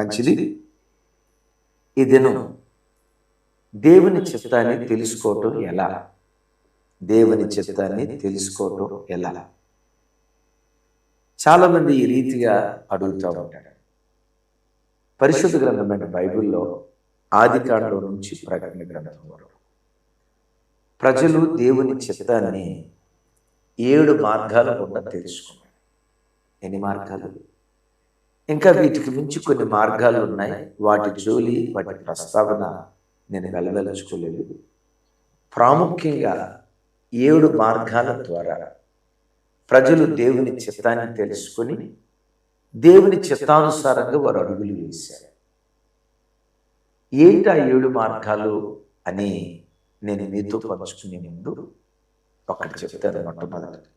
మంచిది. ఈ దినం దేవుని చిత్తాన్ని తెలుసుకోవటం ఎలా? దేవుని చిత్తాన్ని తెలుసుకోవటం ఎలా? చాలామంది ఈ రీతిగా అడుగుతూ ఉంటారు. పరిశుద్ధ గ్రంథమైన బైబిల్లో ఆది కాండం నుంచి ప్రకటన గ్రంథం వరకు. ప్రజలు దేవుని చిత్తాన్ని ఏడు మార్గాల గుండా తెలుసుకున్నారు. ఎన్ని మార్గాలు? ఇంకా వీటికి మించి కొన్ని మార్గాలు ఉన్నాయి. వాటి జోలి వాటి ప్రస్తావన నేను వెలవెలుచుకోలేదు. ప్రాముఖ్యంగా ఏడు మార్గాల ద్వారా ప్రజలు దేవుని చిత్తాన్ని తెలుసుకొని దేవుని చిత్తానుసారంగా వారు అడుగులు వేశారు. ఏంటి ఆ ఏడు మార్గాలు అని నేను మీతో పంచుకునే ముందు ఒకటి చెప్తాను మొట్టమొదటి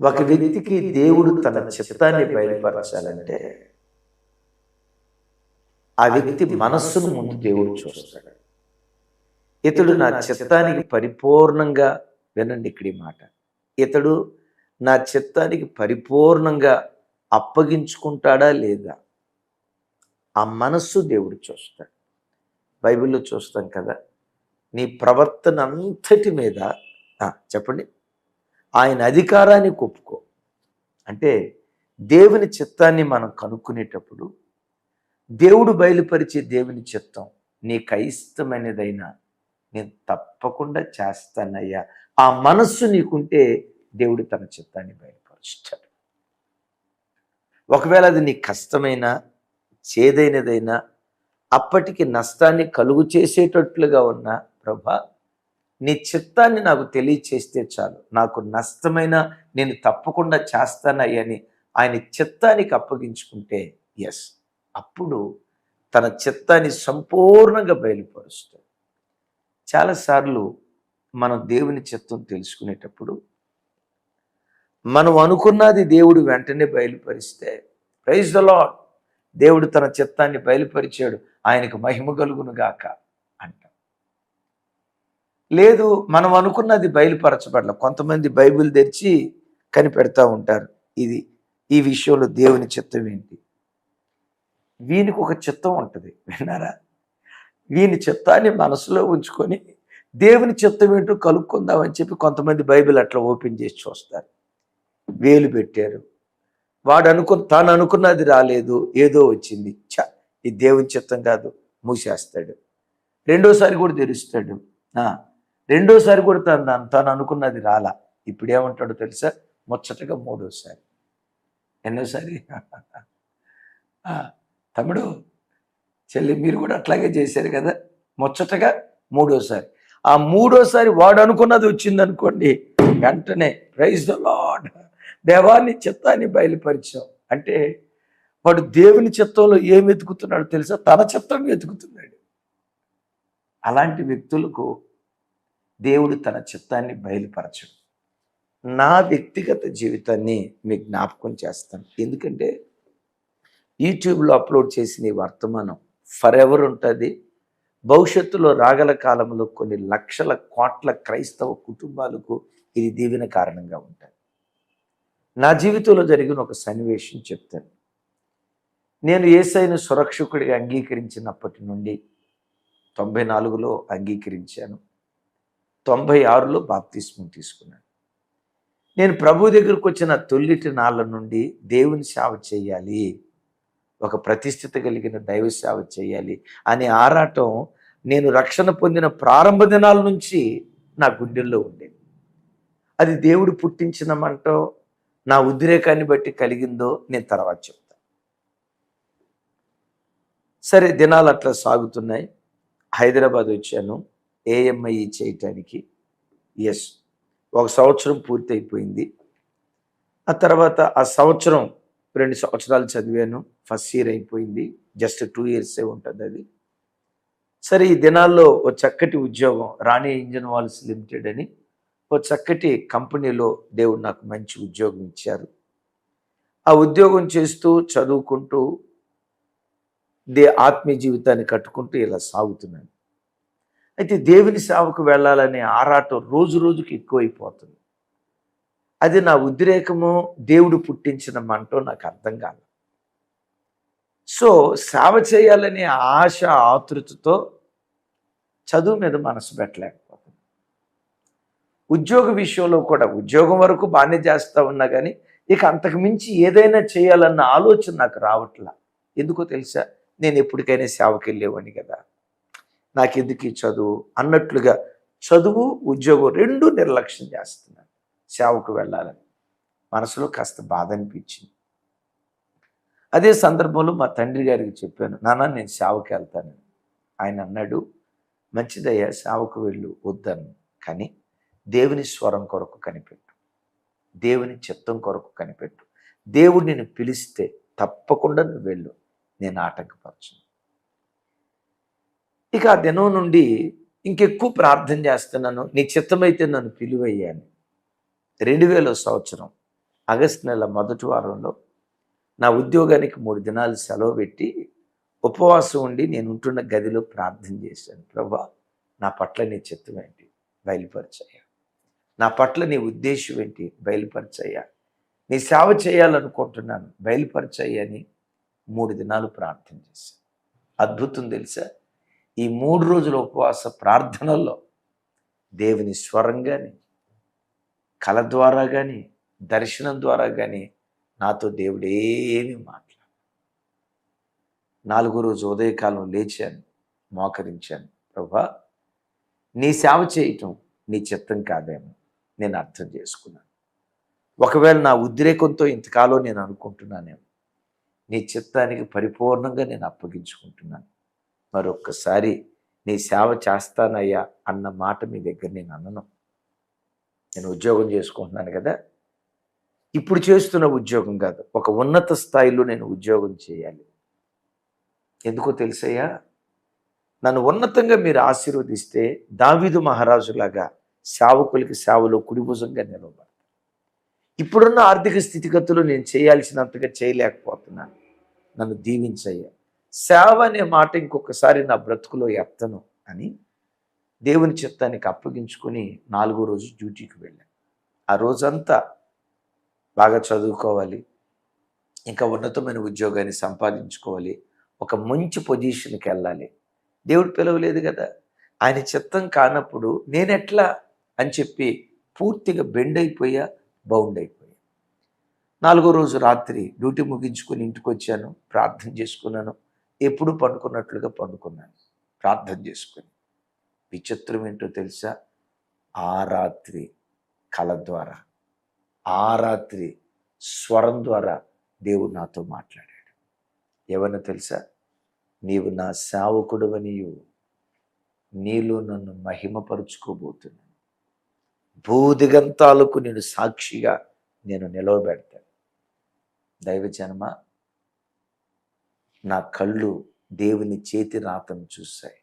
ఒక వ్యక్తికి దేవుడు తన చిత్తాన్ని బయలుపరచాలంటే ఆ వ్యక్తి మనస్సును ముందు దేవుడు చూస్తాడు. ఇతడు నా చిత్తానికి పరిపూర్ణంగా వినండి ఇక్కడి మాట. ఇతడు నా చిత్తానికి పరిపూర్ణంగా అప్పగించుకుంటాడా లేదా? ఆ మనస్సు దేవుడు చూస్తాడు. బైబిల్లో చూస్తాం కదా నీ ప్రవర్తన అంతటి మీద చెప్పండి. ఆయన అధికారాన్ని ఒప్పుకో అంటే దేవుని చిత్తాన్ని మనం కనుక్కునేటప్పుడు దేవుడు బయలుపరిచే దేవుని చిత్తం నీకు అయిష్టమైనదైనా నేను తప్పకుండా చేస్తానయ్యా. ఆ మనస్సు నీకుంటే దేవుడు తన చిత్తాన్ని బయలుపరుస్తాడు. ఒకవేళ అది నీకు కష్టమైనా చేదైనదైనా అప్పటికి నష్టాన్ని కలుగు చేసేటట్లుగా ఉన్న ప్రభా నీ చిత్తాన్ని నాకు తెలియచేస్తే చాలు. నాకు నష్టమైన నేను తప్పకుండా చేస్తానయ్యని ఆయన చిత్తానికి అప్పగించుకుంటే ఎస్ అప్పుడు తన చిత్తాన్ని సంపూర్ణంగా బయలుపరుస్తాడు. చాలాసార్లు మనం దేవుని చిత్తం తెలుసుకునేటప్పుడు మనం అనుకున్నది దేవుడు వెంటనే బయలుపరిస్తే ప్రైజ్ ద లాడ్ దేవుడు తన చిత్తాన్ని బయలుపరిచాడు. ఆయనకు మహిమ కలుగును గాక లేదు మనం అనుకున్నది బయలుపరచబడల కొంతమంది బైబిల్ తెరిచి కనిపెడతా ఉంటారు. ఇది ఈ విషయంలో దేవుని చిత్తం ఏంటి? వీనికి ఒక చిత్తం ఉంటుంది. విన్నారా? వీని చిత్తాన్ని మనసులో ఉంచుకొని దేవుని చిత్తం ఏంటో కలుక్కుందామని చెప్పి కొంతమంది బైబిల్ అట్లా ఓపెన్ చేసి చూస్తారు. వేలు పెట్టారు. వాడు అనుకు తాను అనుకున్నది రాలేదు. ఏదో వచ్చింది. చ ఇది దేవుని చిత్తం కాదు. మూసేస్తాడు. రెండోసారి కూడా తెరుస్తాడు. రెండోసారి కూడా తను తను- అనుకున్నది రాలా. ఇప్పుడు ఏమంటాడో తెలుసా? ముచ్చటగా మూడోసారి. ఎన్నోసారి? తమ్ముడు చెల్లి మీరు కూడా అట్లాగే చేశారు కదా? ముచ్చటగా మూడోసారి. ఆ మూడోసారి వాడు అనుకున్నది వచ్చింది అనుకోండి వెంటనే ప్రైజ్ ద లాడ్ దేవాన్ని చిత్తాన్ని బయలుపరిచాం. అంటే వాడు దేవుని చిత్తంలో ఏం వెతుకుతున్నాడో తెలుసా? తన చిత్తం వెతుకుతున్నాడు. అలాంటి వ్యక్తులకు దేవుడు తన చిత్తాన్ని బయలుపరచడు. నా వ్యక్తిగత జీవితాన్ని మీ జ్ఞాపకం చేస్తాను. ఎందుకంటే యూట్యూబ్లో అప్లోడ్ చేసిన వర్తమానం ఫర్ ఎవర్ ఉంటుంది. భవిష్యత్తులో రాగల కాలంలో కొన్ని లక్షల కోట్ల క్రైస్తవ కుటుంబాలకు ఇది దీవెన కారణంగా ఉంటుంది. నా జీవితంలో జరిగిన ఒక సన్నివేశం చెప్తాను. నేను ఏసైను సురక్షకుడిగా అంగీకరించినప్పటి నుండి తొంభై నాలుగులో అంగీకరించాను. తొంభై ఆరులో బాప్తిస్మం తీసుకున్నాను నేను ప్రభు దగ్గరకు వచ్చిన తొల్లిటి నాళ్ళ నుండి దేవుని సేవ చేయాలి. ఒక ప్రతిష్ఠిత కలిగిన దైవ సేవ చేయాలి అనే ఆరాటం నేను రక్షణ పొందిన ప్రారంభ దినాల నుంచి నా గుండెల్లో ఉండేది అది దేవుడు పుట్టించిన మంటో నా ఉద్రేకాన్ని బట్టి కలిగిందో నేను తర్వాత చెప్తాను సరే దినాలు అట్లా సాగుతున్నాయి. హైదరాబాద్ వచ్చాను. ఏఎంఐ చేయటానికి. ఎస్ ఒక సంవత్సరం పూర్తి అయిపోయింది ఆ తర్వాత ఆ సంవత్సరం రెండు సంవత్సరాలు చదివాను. ఫస్ట్ ఇయర్ అయిపోయింది. జస్ట్ టూ ఇయర్సే ఉంటుంది అది. సరే ఈ దినాల్లో ఓ చక్కటి ఉద్యోగం రాణి ఇంజన్ వాల్స్ లిమిటెడ్ అని ఓ చక్కటి కంపెనీలో దేవుడు నాకు మంచి ఉద్యోగం ఇచ్చారు. ఆ ఉద్యోగం చేస్తూ చదువుకుంటూ దే ఆత్మీయ జీవితాన్ని కట్టుకుంటూ ఇలా సాగుతున్నాను. అయితే దేవుని సేవకు వెళ్ళాలనే ఆరాటం రోజు రోజుకి ఎక్కువైపోతుంది. అది నా ఉద్రేకము దేవుడు పుట్టించిన మంటో నాకు అర్థం కాదు. సో సేవ చేయాలనే ఆశ ఆతృతతో చదువు మీద మనసు పెట్టలేకపోతుంది. ఉద్యోగ విషయంలో కూడా ఉద్యోగం వరకు బాగానే చేస్తూ ఉన్నా కానీ ఇక అంతకు మించి ఏదైనా చేయాలన్న ఆలోచన నాకు రావట్లా. ఎందుకో తెలుసా? నేను ఎప్పటికైనా సేవకి వెళ్ళేవాడిని కదా. నాకెందుకు ఈ చదువు? అన్నట్లుగా చదువు ఉద్యోగం రెండు నిర్లక్ష్యం చేస్తున్నాను సేవకు వెళ్ళాలని. మనసులో కాస్త బాధ అనిపించింది. అదే సందర్భంలో మా తండ్రి గారికి చెప్పాను నాన్న నేను సేవకు వెళ్తాను. ఆయన అన్నాడు మంచిదయ్యా సేవకు వెళ్ళు వద్దను కానీ దేవుని స్వరం కొరకు కనిపెట్టు. దేవుని చిత్తం కొరకు కనిపెట్టు. దేవుడు నిన్ను పిలిస్తే తప్పకుండా నువ్వు వెళ్ళు. నేను ఆటంకపరచను. ఇక ఆ దినం నుండి ఇంకెక్కువ ప్రార్థన చేస్తున్నాను. నీ చిత్తమైతే నన్ను పిలువయ్యాను. రెండు వేల సంవత్సరం ఆగస్టు నెల మొదటి వారంలో నా ఉద్యోగానికి మూడు దినాలు సెలవు పెట్టి ఉపవాసం ఉండి నేను ఉంటున్న గదిలో ప్రార్థన చేశాను. ప్రభా నా పట్ల నీ చిత్తం ఏంటి? బయలుపరిచయ్యా. నా పట్ల నీ ఉద్దేశం ఏంటి? బయలుపరిచయ్యా. నీ సేవ చేయాలనుకుంటున్నాను. బయలుపరిచయ్యని మూడు దినాలు ప్రార్థన చేశాను. అద్భుతం తెలుసా? ఈ మూడు రోజుల ఉపవాస ప్రార్థనల్లో దేవుని స్వరం కానీ కళ ద్వారా కానీ దర్శనం ద్వారా కానీ నాతో దేవుడు మాట్లాడు నాలుగో రోజు ఉదయకాలం లేచాను మోకరించాను. ప్రభా నీ సేవ చేయటం నీ చిత్తం కాదేమో నేను అర్థం చేసుకున్నాను. ఒకవేళ నా ఉద్రేకంతో ఇంతకాలం నేను అనుకుంటున్నానేమో నీ చిత్తానికి పరిపూర్ణంగా నేను అప్పగించుకుంటున్నాను. మరొక్కసారి నీ సేవ చేస్తానయ్యా అన్న మాట మీ దగ్గర నేను అన్నను నేను ఉద్యోగం చేసుకుంటున్నాను కదా. ఇప్పుడు చేస్తున్న ఉద్యోగం కాదు. ఒక ఉన్నత స్థాయిలో నేను ఉద్యోగం చేయాలి. ఎందుకో తెలుసయ్యా? నన్ను ఉన్నతంగా మీరు ఆశీర్వదిస్తే దావీదు మహారాజులాగా సేవకులకి సేవలో కుడిభుజంగా నిలవబడతాను ఇప్పుడున్న ఆర్థిక స్థితిగతులు నేను చేయాల్సినంతగా చేయలేకపోతున్నాను. నన్ను దీవించయ్యా. సేవ అనే మాట ఇంకొకసారి నా బ్రతుకులో ఎత్తను అని దేవుని చిత్తానికి అప్పగించుకొని నాలుగో రోజు డ్యూటీకి వెళ్ళాను. ఆ రోజంతా బాగా చదువుకోవాలి ఇంకా ఉన్నతమైన ఉద్యోగాన్ని సంపాదించుకోవాలి ఒక మంచి పొజిషన్కి వెళ్ళాలి. దేవుడు పిలవలేదు కదా? ఆయన చిత్తం కానప్పుడు నేనెట్లా అని చెప్పి పూర్తిగా బెండ్ అయిపోయా బౌండ్ అయిపోయా. నాలుగో రోజు రాత్రి డ్యూటీ ముగించుకొని ఇంటికి వచ్చాను ప్రార్థన చేసుకున్నాను. ఎప్పుడు పండుకున్నట్లుగా పండుకున్నాను. ప్రార్థన చేసుకుని. విచిత్రం ఏంటో తెలుసా? ఆ రాత్రి కళ ద్వారా ఆ రాత్రి స్వరం ద్వారా దేవుడు నాతో మాట్లాడాడు. ఏమన్నా తెలుసా? నీవు నా సేవకుడువనియు. నీలో నన్ను మహిమపరుచుకోబోతున్నాను. భూదిగంతాలకు నేను సాక్షిగా నేను నిలవబెడతాను. దైవజనమా నా కళ్ళు దేవుని చేతి రాతను చూశాయి.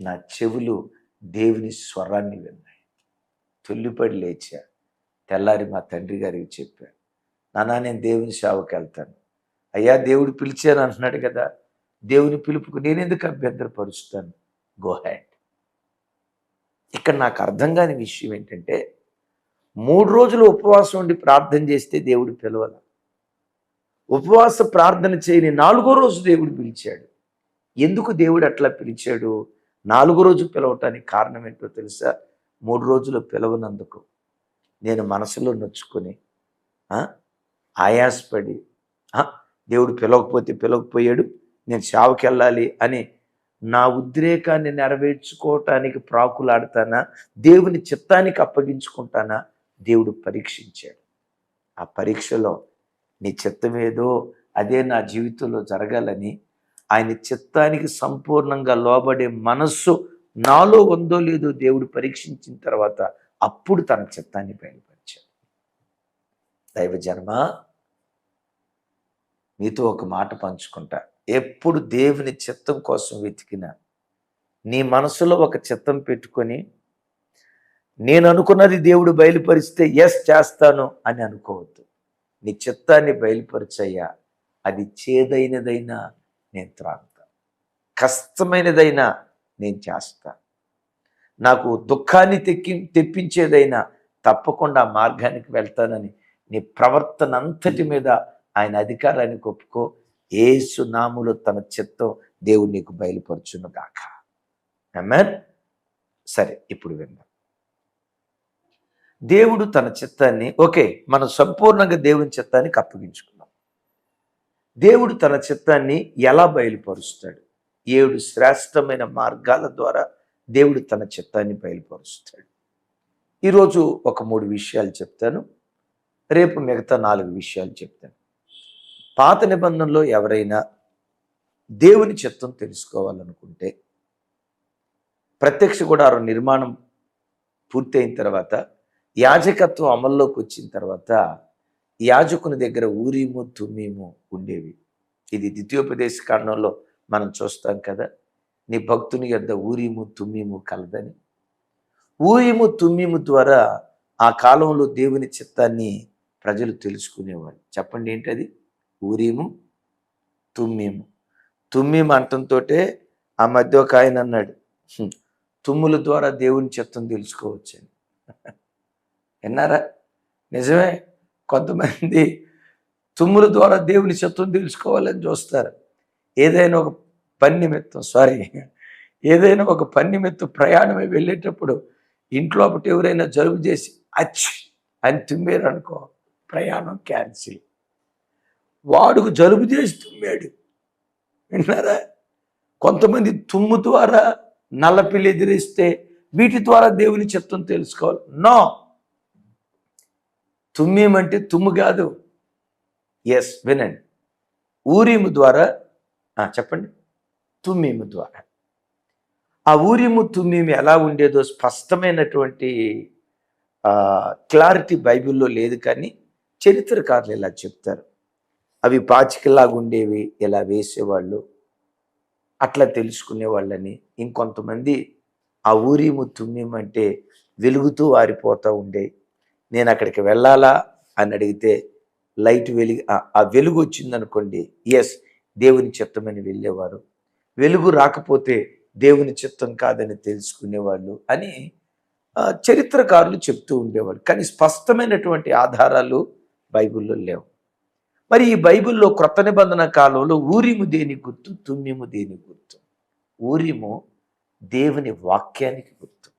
నా చెవులు దేవుని స్వరాన్ని విన్నాయి. తొల్లిపడి లేచా. తెల్లారి మా తండ్రి గారికి చెప్పాను. నానా నేను దేవుని సేవకి వెళ్తాను. అయ్యా దేవుడు పిలిచాను అంటున్నాడు కదా. దేవుని పిలుపుకు నేనెందుకు అభ్యంతరపరుస్తాను? గో హ్యాండ్ ఇక్కడ నాకు అర్థం కాని విషయం ఏంటంటే మూడు రోజులు ఉపవాసం ఉండి ప్రార్థన చేస్తే దేవుడు పిలవల. ఉపవాస ప్రార్థన చేయని నాలుగో రోజు దేవుడు పిలిచాడు. ఎందుకు దేవుడు అట్లా పిలిచాడు? నాలుగో రోజు పిలవటానికి కారణం ఏంటో తెలుసా? మూడు రోజులు పిలవనందుకు. నేను మనసులో నొచ్చుకొని ఆయాసపడి దేవుడు పిలవకపోతే పిలవకపోయాడు నేను సేవకి వెళ్ళాలి అని నా ఉద్రేకాన్ని నెరవేర్చుకోవటానికి ప్రాకులాడతానా? దేవుని చిత్తానికి అప్పగించుకుంటానా? దేవుడు పరీక్షించాడు. ఆ పరీక్షలో నీ చిత్తం ఏదో అదే నా జీవితంలో జరగాలని ఆయన చిత్తానికి సంపూర్ణంగా లోబడే మనస్సు నాలో ఉందో లేదో దేవుడు పరీక్షించిన తర్వాత అప్పుడు తన చిత్తాన్ని బయలుపరిచాడు. దైవ జన్మ మీతో ఒక మాట పంచుకుంటా. ఎప్పుడు దేవుని చిత్తం కోసం వెతికినా నీ మనసులో ఒక చిత్తం పెట్టుకొని నేను అనుకున్నది దేవుడు బయలుపరిస్తే ఎస్ చేస్తాను అని అనుకోవద్దు. నీ చిత్తాన్ని బయలుపరిచయ్యా. అది చేదైనదైనా నేను త్రాగుతా. కష్టమైనదైనా నేను చేస్తా. నాకు దుఃఖాన్ని తెక్కి తెప్పించేదైనా తప్పకుండా మార్గానికి వెళ్తానని నీ ప్రవర్తన అంతటి మీద ఆయన అధికారాన్ని ఒప్పుకో ఏసు నాములో తన చిత్తం దేవుడు నీకు బయలుపరచును గాక. ఆమేన్ సరే ఇప్పుడు విందాం. దేవుడు తన చిత్తాన్ని ఓకే మనం సంపూర్ణంగా దేవుని చిత్తానికి అప్పగించుకున్నాం. దేవుడు తన చిత్తాన్ని ఎలా బయలుపరుస్తాడు? ఏడు శ్రేష్టమైన మార్గాల ద్వారా దేవుడు తన చిత్తాన్ని బయలుపరుస్తాడు. ఈరోజు ఒక మూడు విషయాలు చెప్తాను. రేపు మిగతా నాలుగు విషయాలు చెప్తాను. పాత నిబంధనలో ఎవరైనా దేవుని చిత్తం తెలుసుకోవాలనుకుంటే ప్రత్యక్ష గుడారం నిర్మాణం పూర్తయిన తర్వాత యాజకత్వం అమల్లోకి వచ్చిన తర్వాత యాజకుని దగ్గర ఊరీము తుమ్మీము ఉండేవి. ఇది ద్వితీయోపదేశ కారణంలో మనం చూస్తాం కదా నీ భక్తుని యొద్ద ఊరీము తుమ్మీము కలదని. ఊరీము తుమ్మీము ద్వారా ఆ కాలంలో దేవుని చిత్తాన్ని ప్రజలు తెలుసుకునేవాళ్ళు చెప్పండి ఏంటది? ఊరీము తుమ్మీము. తుమ్మీము అంటంతో ఆ మధ్య ఒక ఆయన అన్నాడు తుమ్ముల ద్వారా దేవుని చిత్తం తెలుసుకోవచ్చని. విన్నారా? నిజమే కొంతమంది తుమ్ముల ద్వారా దేవుని చిత్తం తెలుసుకోవాలని చూస్తారు. ఏదైనా ఒక పని నిమిత్తం సారీ ఏదైనా ఒక పని నిమిత్తం వెళ్ళేటప్పుడు ఇంట్లో ఒకటి ఎవరైనా జలుబు చేసి అచ్ అని తుమ్మారు అనుకో ప్రయాణం క్యాన్సిల్. వాడుకు జలుబు చేసి తుమ్మాడు. విన్నారా? కొంతమంది తుమ్ము ద్వారా నల్లపిల్లి ఎదిరిస్తే వీటి ద్వారా దేవుని చిత్తం తెలుసుకోవాలి. నో! తుమ్మేమంటే తుమ్ము కాదు. ఎస్ వినండి. ఊరిము ద్వారా చెప్పండి. తుమ్మీము ద్వారా. ఆ ఊరిము తుమ్మీము ఎలా ఉండేదో స్పష్టమైనటువంటి క్లారిటీ బైబిల్లో లేదు కానీ చరిత్రకారులు ఇలా చెప్తారు. అవి పాచికలాగా ఉండేవి ఇలా వేసేవాళ్ళు అట్లా తెలుసుకునే వాళ్ళని. ఇంకొంతమంది ఆ ఊరిము తుమ్మిమంటే అంటే వెలుగుతూ వారిపోతూ ఉండే నేను అక్కడికి వెళ్ళాలా? అని అడిగితే లైట్ వెలిగి ఆ- వెలుగు వచ్చిందనుకోండి ఎస్ దేవుని చిత్తమని వెళ్ళేవారు. వెలుగు రాకపోతే దేవుని చిత్తం కాదని తెలుసుకునేవాళ్ళు అని చరిత్రకారులు చెప్తూ ఉండేవాళ్ళు. కానీ స్పష్టమైనటువంటి ఆధారాలు బైబిల్లో లేవు. మరి ఈ బైబిల్లో క్రొత్త నిబంధన కాలంలో ఊరిము దేని గుర్తు తుమ్మిము దేని గుర్తు? ఊరిము దేవుని వాక్యానికి గుర్తు.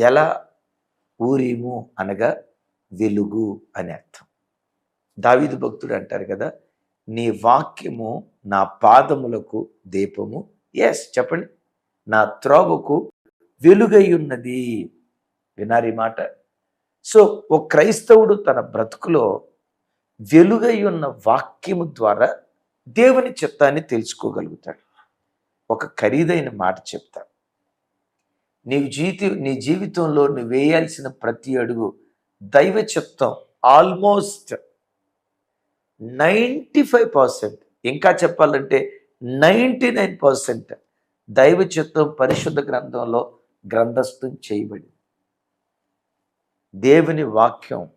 ఎలా? ఊరిము అనగా వెలుగు అని అర్థం. దావీదు భక్తుడు అంటారు కదా నీ వాక్యము నా పాదములకు దీపము. ఎస్ చెప్పండి. నా త్రోవకు వెలుగై ఉన్నది వినారి మాట. సో ఓ క్రైస్తవుడు తన బ్రతుకులో వెలుగై ఉన్న వాక్యము ద్వారా దేవుని చిత్తాన్ని తెలుసుకోగలుగుతాడు. ఒక ఖరీదైన మాట చెప్తాడు నీవు జీతి నీ జీవితంలో నువ్వు వేయాల్సిన ప్రతి అడుగు దైవ చిత్తం ఆల్మోస్ట్ నైంటీ ఫైవ్ పర్సెంట్ ఇంకా చెప్పాలంటే నైంటీ నైన్ పర్సెంట్ దైవ చిత్తం పరిశుద్ధ గ్రంథంలో గ్రంథస్థం చేయబడింది. దేవుని వాక్యం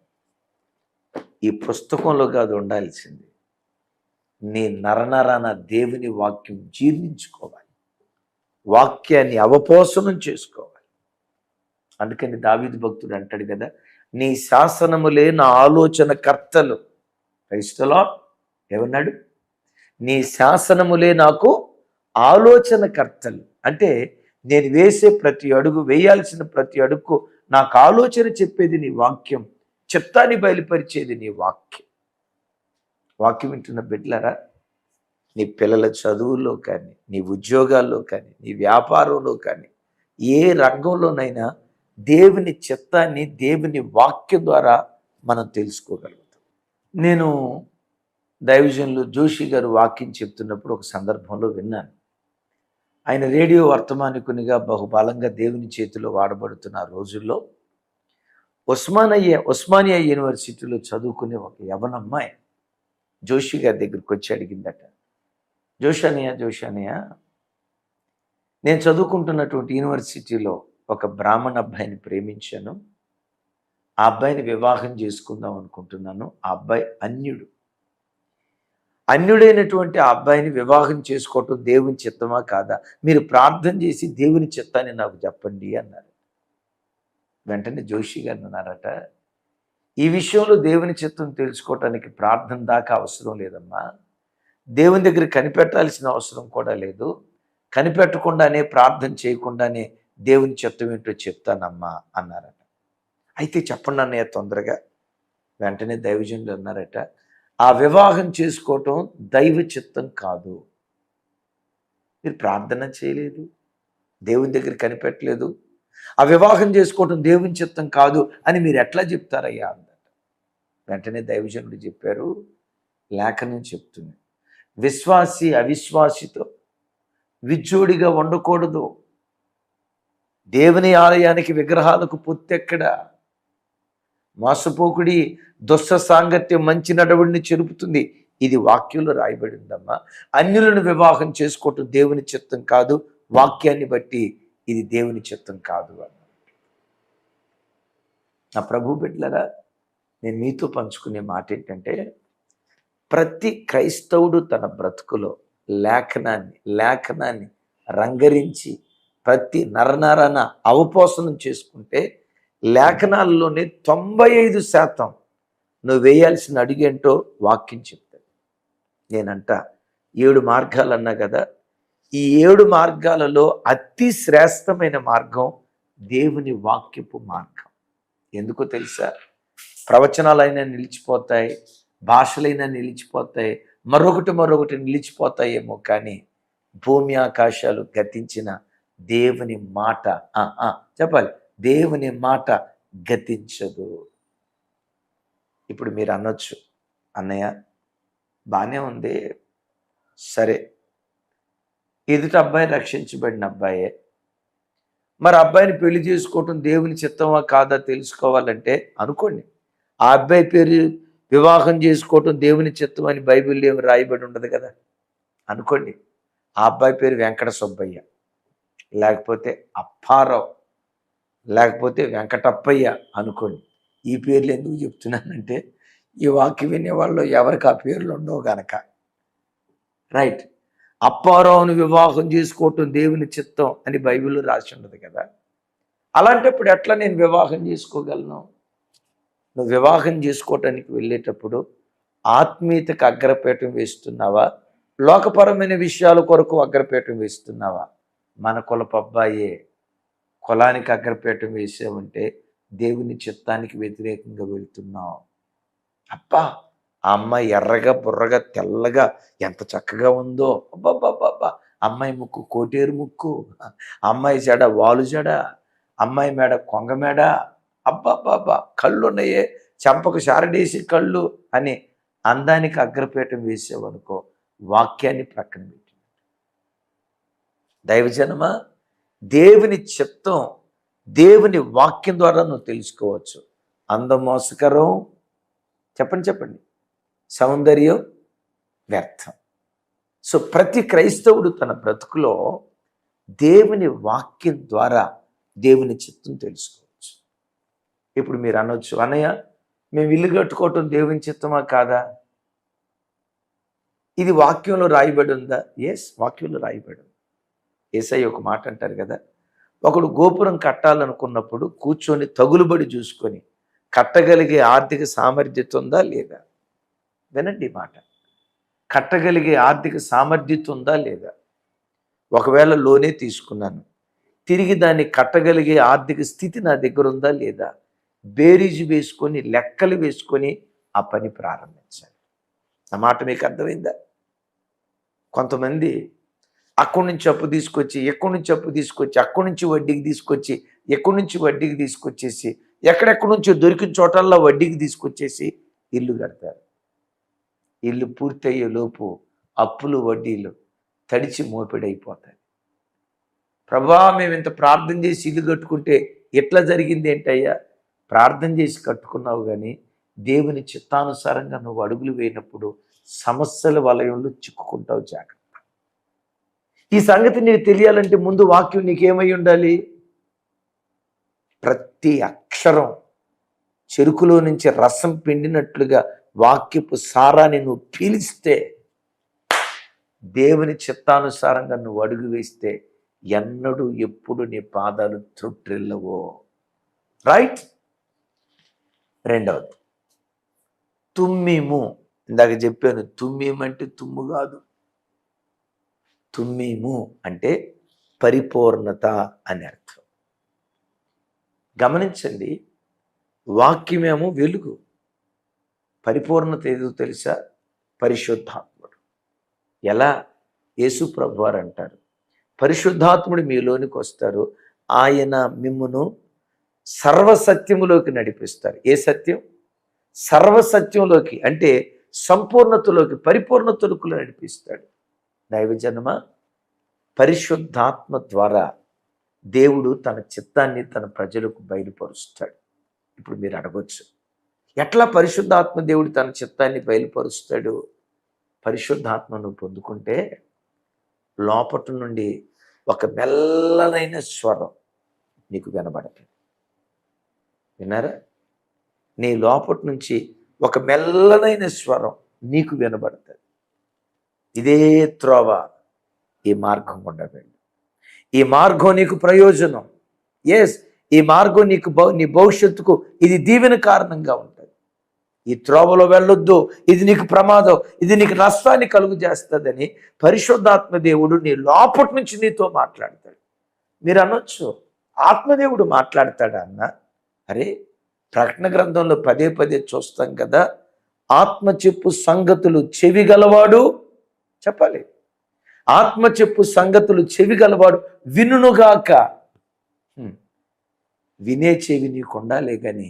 ఈ పుస్తకంలో కాదు ఉండాల్సింది. నీ నరనరాన దేవుని వాక్యం జీర్ణించుకోవాలి. వాక్యాన్ని అవపోసనం చేసుకోవాలి. అందుకని దావీదు భక్తుడు అంటాడు కదా నీ శాసనములే నా ఆలోచన కర్తలు. క్రైస్తలో ఏమన్నాడు? నీ శాసనములే నాకు ఆలోచన కర్తలు. అంటే నేను వేసే ప్రతి అడుగు వేయాల్సిన ప్రతి అడుగు నాకు ఆలోచన చెప్పేది నీ వాక్యం. చిత్తాన్ని బయలుపరిచేది నీ వాక్యం. వాక్యం వింటున్న బిడ్డలరా నీ పిల్లల చదువుల్లో కానీ నీ ఉద్యోగాల్లో కానీ నీ వ్యాపారంలో కానీ ఏ రంగంలోనైనా దేవుని చిత్తాన్ని దేవుని వాక్యం ద్వారా మనం తెలుసుకోగలుగుతాం. నేను దైవజనులు జోషి గారు వాక్యం చెప్తున్నప్పుడు ఒక సందర్భంలో విన్నాను. ఆయన రేడియో వర్తమానికునిగా బహుబలంగా దేవుని చేతిలో వాడబడుతున్న రోజుల్లో ఉస్మానయ్య ఉస్మానియా యూనివర్సిటీలో చదువుకునే ఒక యవనమ్మాయి జోషి గారి దగ్గరికి వచ్చి అడిగిందట జోషానియా జోషానియా నేను చదువుకుంటున్నటువంటి యూనివర్సిటీలో ఒక బ్రాహ్మణ అబ్బాయిని ప్రేమించాను. ఆ అబ్బాయిని వివాహం చేసుకుందాం అనుకుంటున్నాను. ఆ అబ్బాయి అన్యుడు. అన్యుడైనటువంటి ఆ అబ్బాయిని వివాహం చేసుకోవటం దేవుని చిత్తమా కాదా? మీరు ప్రార్థన చేసి దేవుని చిత్తాన్ని నాకు చెప్పండి అన్నారు. వెంటనే జోషి గారు అన్నారట ఈ విషయంలో దేవుని చిత్తం తెలుసుకోవటానికి ప్రార్థన దాకా అవసరం లేదమ్మా. దేవుని దగ్గర కనిపెట్టాల్సిన అవసరం కూడా లేదు. కనిపెట్టకుండానే ప్రార్థన చేయకుండానే దేవుని చిత్తం ఏంటో చెప్తానమ్మా అన్నారట. అయితే చెప్పండి అన్నయ్య తొందరగా. వెంటనే దైవజనులు అన్నారట ఆ వివాహం చేసుకోవటం దైవ చిత్తం కాదు. మీరు ప్రార్థన చేయలేదు దేవుని దగ్గర కనిపెట్టలేదు. ఆ వివాహం చేసుకోవటం దేవుని చిత్తం కాదు అని మీరు ఎట్లా చెప్తారయ్యా అందట వెంటనే దైవజనుడు చెప్పారు లేఖనం చెప్తుంది. విశ్వాసి అవిశ్వాసితో విజ్జోడిగా ఉండకూడదు దేవుని ఆలయానికి విగ్రహాలకు పొత్తెక్కడ? మోసపోకుడి దుస్స సాంగత్యం మంచి నడవడిని చెరుపుతుంది. ఇది వాక్యంలో రాయబడి ఉందమ్మా అన్యులను వివాహం చేసుకోవటం దేవుని చిత్తం కాదు. వాక్యాన్ని బట్టి ఇది దేవుని చిత్తం కాదు అన్న నా ప్రభు బిడ్డలరా నేను మీతో పంచుకునే మాట ఏంటంటే ప్రతి క్రైస్తవుడు తన బ్రతుకులో లేఖనాన్ని లేఖనాన్ని రంగరించి ప్రతి నరనరన అవపోసనం చేసుకుంటే లేఖనాల్లోనే తొంభై ఐదు శాతం నువ్వు వేయాల్సిన అడుగేంటో వాక్యం చెప్తాడు నేనంట ఏడు మార్గాలు అన్నా కదా ఈ ఏడు మార్గాలలో అతి శ్రేష్టమైన మార్గం దేవుని వాక్యపు మార్గం. ఎందుకో తెలుసా? ప్రవచనాలైనా నిలిచిపోతాయి భాషలైనా నిలిచిపోతాయి మరొకటి మరొకటి నిలిచిపోతాయేమో కానీ భూమి ఆకాశాలు గతించిన దేవుని మాట. చెప్పాలి. దేవుని మాట గతించదు. ఇప్పుడు మీరు అనొచ్చు అన్నయ్య బాగానే ఉంది. సరే ఎదుటి అబ్బాయి రక్షించబడిన అబ్బాయే. మరి అబ్బాయిని పెళ్ళి చేసుకోవటం దేవుని చిత్తమా కాదా తెలుసుకోవాలంటే అనుకోండి. ఆ అబ్బాయి పేరు వివాహం చేసుకోవటం దేవుని చిత్తం అని బైబిల్లో ఏమి రాయబడి ఉండదు కదా? అనుకోండి. ఆ అబ్బాయి పేరు వెంకట సుబ్బయ్య. లేకపోతే అప్పారావు లేకపోతే వెంకటప్పయ్య అనుకోండి. ఈ పేర్లు ఎందుకు చెప్తున్నానంటే ఈ వాక్యం వినే వాళ్ళు ఎవరికి ఆ పేర్లు ఉండవు గనక. రైట్. అప్పారావును వివాహం చేసుకోవటం దేవుని చిత్తం అని బైబిల్లో రాసి ఉండదు కదా. అలాంటప్పుడు ఎట్లా నేను వివాహం చేసుకోగలను? నువ్వు వివాహం చేసుకోవటానికి వెళ్ళేటప్పుడు ఆత్మీయతకు అగ్రపీఠం వేస్తున్నావా? లోకపరమైన విషయాల కొరకు అగ్రపీఠం వేస్తున్నావా? మన కులపు అబ్బాయే కులానికి అగ్రపీఠం వేసామంటే దేవుని చిత్తానికి వ్యతిరేకంగా వెళ్తున్నావు. అబ్బా! ఆ అమ్మాయి ఎర్రగా బుర్రగా తెల్లగా ఎంత చక్కగా ఉందో. అబ్బాబ్బాబ్బా అమ్మాయి ముక్కు కోటేరు ముక్కు. అమ్మాయి జడ వాలు జడ. అమ్మాయి మేడ కొంగ మేడ. అబ్బాబ్బాబ్బా! కళ్ళు ఉన్నాయే చెంపకు శారడేసి కళ్ళు అని అందానికి అగ్రపీఠం వేసావనుకో వాక్యాన్ని ప్రక్కన పెట్టి దైవజనమా? దేవుని చిత్తం దేవుని వాక్యం ద్వారా నువ్వు తెలుసుకోవచ్చు. అందం మోసకరం. చెప్పండి చెప్పండి. సౌందర్యం వ్యర్థం. సో ప్రతి క్రైస్తవుడు తన బ్రతుకులో దేవుని వాక్యం ద్వారా దేవుని చిత్తం తెలుసుకోవచ్చు. ఇప్పుడు మీరు అనొచ్చు అన్నయ్య మేము ఇల్లు కట్టుకోవటం దేవుని చిత్తమా కాదా? ఇది వాక్యంలో రాయబడి ఉందా? ఎస్ వాక్యంలో రాయబడి ఉంది. ఏసై ఒక మాట అంటారు కదా? ఒకడు గోపురం కట్టాలనుకున్నప్పుడు కూర్చొని తగులుబడి చూసుకొని కట్టగలిగే ఆర్థిక సామర్థ్యత ఉందా లేదా? వినండి మాట. కట్టగలిగే ఆర్థిక సామర్థ్యత ఉందా లేదా? ఒకవేళ లోనే తీసుకున్నాను. తిరిగి దాన్ని కట్టగలిగే ఆర్థిక స్థితి నా దగ్గర ఉందా లేదా? బేరీజు వేసుకొని లెక్కలు వేసుకొని ఆ పని ప్రారంభించాలి. ఆ మాట మీకు అర్థమైందా? కొంతమంది అక్కడి నుంచి అప్పు తీసుకొచ్చి ఎక్కడి నుంచి అప్పు తీసుకొచ్చి అక్కడి నుంచి వడ్డీకి తీసుకొచ్చి ఎక్కడి నుంచి వడ్డీకి తీసుకొచ్చేసి ఎక్కడెక్కడి నుంచి దొరికిన చోటల్లో వడ్డీకి తీసుకొచ్చేసి ఇల్లు కడతారు. ఇల్లు పూర్తయ్యే లోపు అప్పులు వడ్డీలు తడిచి మోపిడైపోతాయి. ప్రభా మేము ఇంత ప్రార్థన చేసి ఇల్లు కట్టుకుంటే ఎట్లా జరిగింది ఏంటయ్యా? ప్రార్థన చేసి కట్టుకున్నావు కానీ దేవుని చిత్తానుసారంగా నువ్వు అడుగులు వేయినప్పుడు సమస్యల వలయంలో చిక్కుకుంటావు జాగ్రత్త. ఈ సంగతి నీకు తెలియాలంటే ముందు వాక్యం నీకేమై ఉండాలి? ప్రతి అక్షరం చెరుకులో నుంచి రసం పిండినట్లుగా వాక్యపు సారాన్ని నువ్వు పీలిస్తే దేవుని చిత్తానుసారంగా నువ్వు అడుగు వేస్తే ఎన్నడూ ఎప్పుడు నీ పాదాలు త్రుట్రిల్లవో. రైట్ రెండవది తుమ్మిము. ఇందాక చెప్పాను తుమ్మిమంటే తుమ్ము కాదు. తుమ్మీము అంటే పరిపూర్ణత అని అర్థం. గమనించండి వాక్యమేమో వెలుగు. పరిపూర్ణత ఏదో తెలుసా? పరిశుద్ధాత్ముడు. ఎలా? యేసు ప్రభు వారు అంటారు పరిశుద్ధాత్ముడు మీలోనికి వస్తారు ఆయన మిమ్మును సర్వసత్యములోకి నడిపిస్తారు. ఏ సత్యం? సర్వసత్యంలోకి అంటే సంపూర్ణతలోకి పరిపూర్ణతలకు నడిపిస్తాడు. దైవజన్మ పరిశుద్ధాత్మ ద్వారా దేవుడు తన చిత్తాన్ని తన ప్రజలకు బయలుపరుస్తాడు. ఇప్పుడు మీరు అడగొచ్చు. ఎట్లా పరిశుద్ధాత్మ దేవుడు తన చిత్తాన్ని బయలుపరుస్తాడు? పరిశుద్ధాత్మను పొందుకుంటే లోపటి నుండి ఒక మెల్లనైన స్వరం నీకు వినబడుతుంది. విన్నారా? నీ లోపటి నుంచి ఒక మెల్లనైన స్వరం నీకు వినబడుతుంది. ఇదే త్రోవ ఈ మార్గం గుండా వెళ్ళు. ఈ మార్గం నీకు ప్రయోజనం. ఎస్ ఈ మార్గం నీకు నీ భవిష్యత్తుకు ఇది దీవెన కారణంగా ఉంటుంది. ఈ త్రోవలో వెళ్ళొద్దు. ఇది నీకు ప్రమాదం. ఇది నీకు నష్టాన్ని కలుగు చేస్తుందని పరిశుద్ధాత్మ దేవుడు నీ లోపటి నుంచి నీతో మాట్లాడతాడు. మీరు అనొచ్చు ఆత్మదేవుడు మాట్లాడతాడా అన్న? అరే ప్రకటన గ్రంథంలో పదే పదే చూస్తాం కదా ఆత్మ చెప్పు సంగతులు చెవి గలవాడు చెప్పాలి. ఆత్మ చెప్పు సంగతులు చెవి గలవాడు వినుగాక వినే చెవి నీకు ఉండాలే కానీ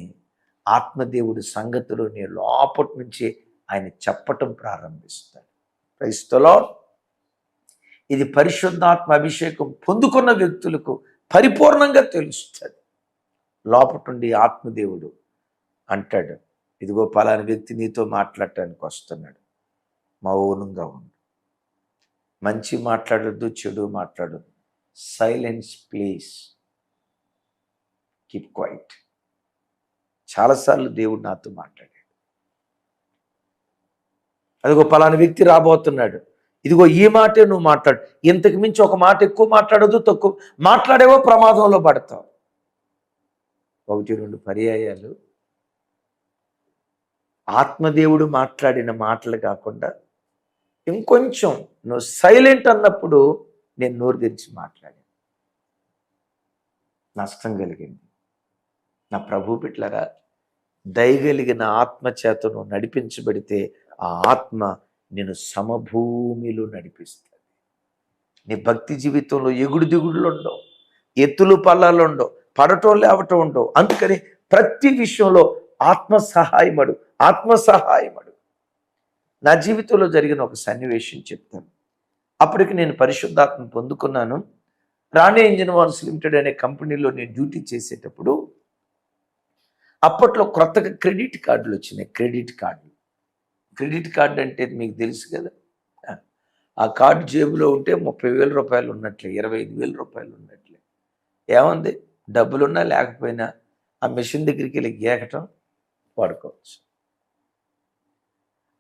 ఆత్మదేవుడి సంగతులు నీ లోపటి నుంచి ఆయన చెప్పటం ప్రారంభిస్తాడు. క్రైస్తలో ఇది పరిశుద్ధాత్మ అభిషేకం పొందుకున్న వ్యక్తులకు పరిపూర్ణంగా తెలుస్తుంది. లోపటుండి ఆత్మదేవుడు అంటాడు ఇదిగో పలాని వ్యక్తి నీతో మాట్లాడటానికి వస్తున్నాడు. మౌనంగా ఉండు. మంచి మాట్లాడొద్దు చెడు మాట్లాడొద్దు సైలెన్స్ ప్లీజ్ కీప్ క్వైట్ చాలాసార్లు దేవుడు నాతో మాట్లాడాడు. అదిగో పలానా వ్యక్తి రాబోతున్నాడు. ఇదిగో ఈ మాటే నువ్వు మాట్లాడు. ఇంతకు మించి ఒక మాట ఎక్కువ మాట్లాడదు తక్కువ మాట్లాడేవో ప్రమాదంలో పడతావు. ఒకటి రెండు పర్యాయాలు. ఆత్మదేవుడు మాట్లాడిన మాటలు కాకుండా ఇంకొంచెం నువ్వు సైలెంట్ అన్నప్పుడు నేను నోరు తెరిచి మాట్లాడాను. నష్టం కలిగింది. నా ప్రభు పిట్లరా దయగలిగిన ఆత్మ చేతను నడిపించబడితే ఆ ఆత్మ నేను సమభూమిలో నడిపిస్తుంది. నీ భక్తి జీవితంలో ఎగుడు దిగుడులు ఉండవు ఎత్తులు పల్లాలు ఉండవు పడటం లేవటం ఉండవు. అందుకని ప్రతి విషయంలో ఆత్మ సహాయమడు ఆత్మ సహాయమడు నా జీవితంలో జరిగిన ఒక సన్నివేశం చెప్తాను. అప్పటికి నేను పరిశుద్ధాత్మ పొందుకున్నాను. రాణి ఇంజిన్ వార్స్ లిమిటెడ్ అనే కంపెనీలో నేను డ్యూటీ చేసేటప్పుడు అప్పట్లో క్రొత్తగా క్రెడిట్ కార్డులు వచ్చినాయి. క్రెడిట్ కార్డులు. క్రెడిట్ కార్డు అంటే మీకు తెలుసు కదా? ఆ కార్డు జేబులో ఉంటే ముప్పై వేల రూపాయలు ఉన్నట్లే ఇరవై ఐదు వేల రూపాయలు ఉన్నట్లే. ఏముంది? డబ్బులున్నా లేకపోయినా ఆ మెషిన్ దగ్గరికి వెళ్ళి గేకటం వాడుకోవచ్చు.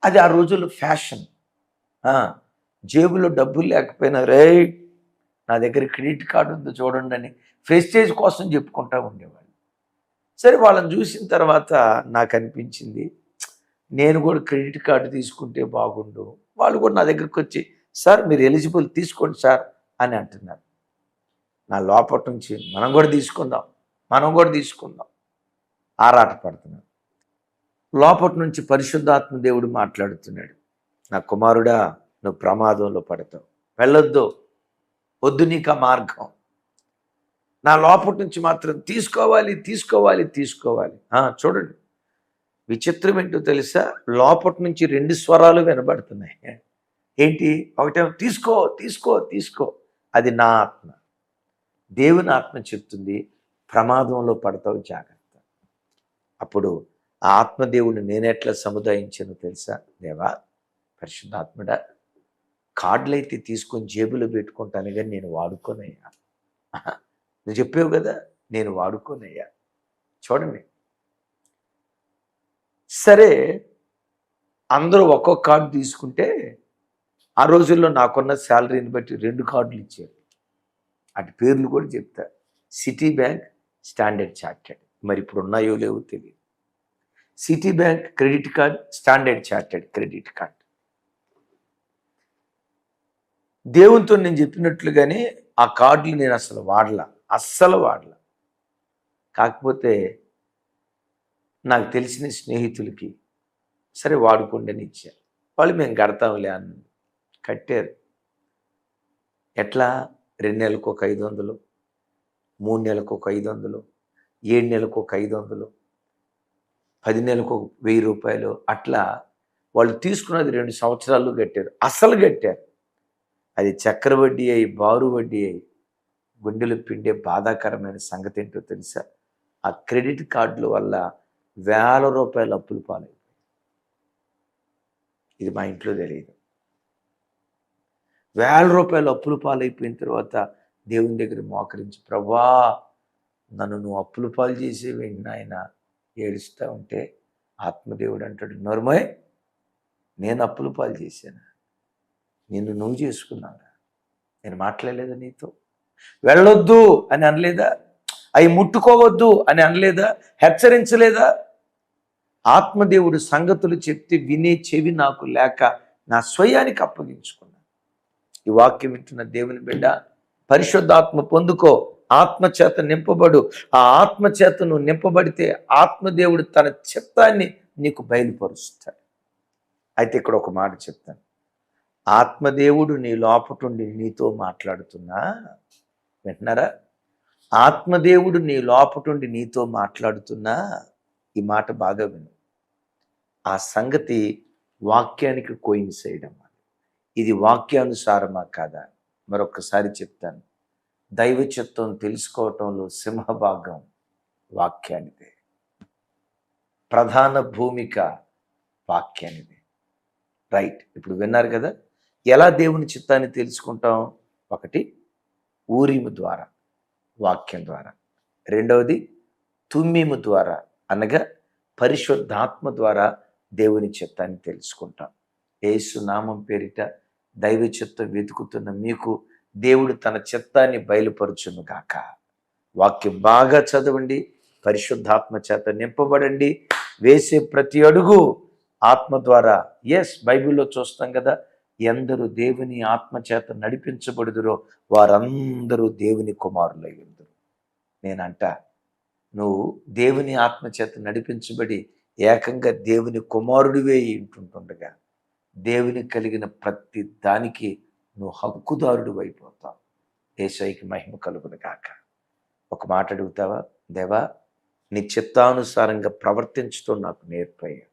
అది ఆ రోజుల్లో ఫ్యాషన్. జేబులో డబ్బులు లేకపోయినా రే నా దగ్గర క్రెడిట్ కార్డు ఉందో చూడండి అని ప్రెస్టేజ్ కోసం చెప్పుకుంటా ఉండేవాళ్ళు. సరే వాళ్ళని చూసిన తర్వాత నాకు అనిపించింది నేను కూడా క్రెడిట్ కార్డు తీసుకుంటే బాగుండు. వాళ్ళు కూడా నా దగ్గరికి వచ్చి సార్ మీరు ఎలిజిబుల్ తీసుకోండి సార్ అని అంటున్నారు. నా లోపటి నుంచి మనం కూడా తీసుకుందాం మనం కూడా తీసుకుందాం ఆరాట పడుతున్నాను లోపటి నుంచి పరిశుద్ధాత్మ దేవుడు మాట్లాడుతున్నాడు. నా కుమారుడా నువ్వు ప్రమాదంలో పడతావు. వెళ్ళొద్దు. వద్దు నీకు ఆ మార్గం. నా లోపటి నుంచి మాత్రం తీసుకోవాలి తీసుకోవాలి తీసుకోవాలి. చూడండి. విచిత్రం ఏంటో తెలుసా? లోపటి నుంచి రెండు స్వరాలు వినబడుతున్నాయి. ఏంటి? ఒకటేమో తీసుకో తీసుకో తీసుకో. అది నా ఆత్మ. దేవుని ఆత్మ చెప్తుంది ప్రమాదంలో పడతావు జాగ్రత్త. అప్పుడు ఆత్మదేవుని నేనెట్లా సముదాయించానో తెలుసా? దేవా పరిశుద్ధాత్ముడా కార్డులు అయితే తీసుకొని జేబులో పెట్టుకుంటాను కానీ నేను వాడుకోనయ్యా. నువ్వు చెప్పావు కదా నేను వాడుకోనయ్యా. చూడండి. సరే అందరూ ఒక్కొక్క కార్డు తీసుకుంటే ఆ రోజుల్లో నాకున్న శాలరీని బట్టి రెండు కార్డులు ఇచ్చారు. అటు పేర్లు కూడా చెప్తా. Citibank Standard Chartered. మరి ఇప్పుడు ఉన్నాయో లేవో తెలియదు. Citibank credit card Standard Chartered credit card దేవునితో నేను చెప్పినట్లుగానే ఆ కార్డులు నేను అసలు వాడలా అస్సలు వాడలా. కాకపోతే నాకు తెలిసిన స్నేహితులకి సరే వాడుకోండి అని ఇచ్చారు. వాళ్ళు మేము కడతాంలే అన్న కట్టారు. ఎట్లా? రెండు నెలలకు ఒక ఐదు వందలు మూడు నెలలకు ఒక ఐదు వందలు ఏడు నెలలకు ఒక ఐదు వందలు. పది నెలలకు ఒక వెయ్యి రూపాయలు అట్లా వాళ్ళు తీసుకున్నది రెండు సంవత్సరాలు కట్టారు. అసలు కట్టారు. అది చక్ర వడ్డీ అయి బారు వడ్డీ అయి గుండెలు పిండే బాధాకరమైన సంగతి ఏంటో తెలుసా? ఆ క్రెడిట్ కార్డుల వల్ల వేల రూపాయల అప్పులు పాలై ఇది మా ఇంట్లో తెలియదు వేల రూపాయలు అప్పులు పాలైపోయిన తర్వాత దేవుని దగ్గర మోకరించి ప్రభా నన్ను నువ్వు అప్పులు పాలు చేసేవి నాయన? ఏడుస్తూ ఉంటే ఆత్మదేవుడు అంటాడు నోర్మయ్ నేను అప్పులు పాలు చేశాను? నిన్ను నువ్వు చేసుకున్నావురా నేను మాట్లాడలేదా నీతో? వెళ్ళొద్దు అని అనలేదా? అవి ముట్టుకోవద్దు అని అనలేదా? హెచ్చరించలేదా? ఆత్మదేవుడు సంగతులు చెప్తే వినే చెవి నాకు లేక నా స్వయానికి అప్పగించుకున్నాను. ఈ వాక్యం వింటున్న దేవుని బిడ్డ పరిశుద్ధాత్మ పొందుకో. ఆత్మచేత నింపబడు. ఆ ఆత్మచేత నువ్వు నింపబడితే ఆత్మదేవుడు తన చిత్తాన్ని నీకు బయలుపరుస్తాడు. అయితే ఇక్కడ ఒక మాట చెప్తాను. ఆత్మదేవుడు నీ లోపటుండి నీతో మాట్లాడుతున్నా? వింటున్నారా? ఆత్మదేవుడు నీ లోపటుండి నీతో మాట్లాడుతున్నా? ఈ మాట బాగా విను. ఆ సంగతి వాక్యానికి కోయిన్ చేయడం ఇది వాక్యానుసారమా కాదా? మరొకసారి చెప్తాను. దైవచిత్వం తెలుసుకోవటంలో సింహభాగం వాక్యానిదే. ప్రధాన భూమిక వాక్యానిదే. రైట్ ఇప్పుడు విన్నారు కదా? ఎలా దేవుని చిత్తాన్ని తెలుసుకుంటాం? ఒకటి ఊరిము ద్వారా వాక్యం ద్వారా. రెండవది తుమ్మిము ద్వారా అనగా పరిశుద్ధాత్మ ద్వారా దేవుని చిత్తాన్ని తెలుసుకుంటాం. ఏసునామం నామం పేరిట దైవ చిత్తం వెతుకుతున్న మీకు దేవుడు తన చిత్తాన్ని బయలుపరుచును గాక. వాక్యం బాగా చదవండి పరిశుద్ధాత్మ చేత నింపబడండి వేసే ప్రతి అడుగు ఆత్మ ద్వారా. ఎస్ బైబిల్లో చూస్తాం కదా ఎందరు దేవుని ఆత్మ చేత నడిపించబడుదురో వారందరూ దేవుని కుమారులై ఉందరు. నేనంట నువ్వు దేవుని ఆత్మ చేత నడిపించబడి ఏకంగా దేవుని కుమారుడివే ఉంటుంటుండగా దేవుని కలిగిన ప్రతి దానికి నువ్వు హక్కుదారుడు అయిపోతావు. ఏసైకి మహిమ కలుగును కాక ఒక మాట అడుగుతావా? దేవా నీ చిత్తానుసారంగా ప్రవర్తించడం నాకు నేర్పయ్యా